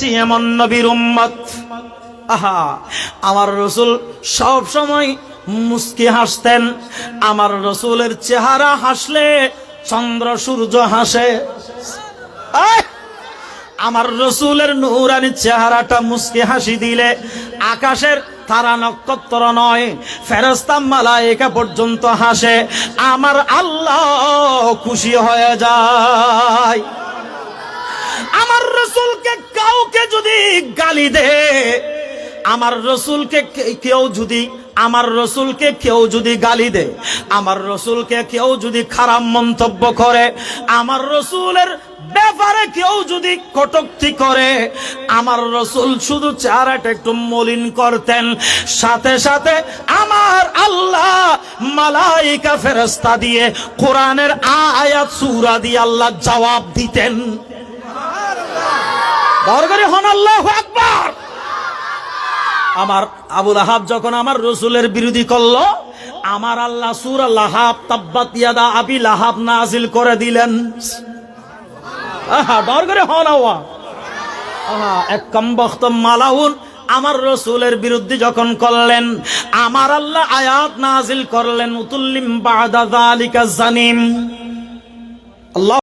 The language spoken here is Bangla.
নবীর উম্মত। আমার রসুল সব সময় মুস্কি হাসতেন। আমার রসুলের চেহারা হাসলে চন্দ্র সূর্য হাসে! আমার রসুলের নুরানি চেহারাটা মুস্কি হাসি দিলে আকাশের তারা নক্ষত্র নয় ফেরস্তা মালাইকা পর্যন্ত হাসে। আমার আল্লাহ খুশি হয়ে যায় আমার রসুলকে কাউকে গালি দে। আমার রসুলকে কেউ যদি আমার রসুলকে কেউ যদি গালি দে। আমার রসুলকে কেউ যদি খারাপ মন্তব্য করে। আমার রসুলের ব্যাপারে কেউ যদি কটুক্তি করে। আমার রসুল শুধু চেহারাটা একটু মলিন করতেন। সাথে সাথে আমার আল্লাহ মালাইকা ফেরস্তা দিয়ে কোরআনের আয়াত সূরা দিয়ে আল্লাহ জবাব দিতেন। আমার আবুল আহাব যখন আমার রসুলের বিরোধী করল, আমার আল্লাহ সুর লাহাব, তাব্বাত ইয়াদা আবি লাহাব নাজিল করে দিলেন। আমার রসুলের বিরুদ্ধে যখন করলেন, আমার আল্লাহ আয়াত নাজিল করলেন, উতুল্লিম বাদা জানিম। আল্লাহ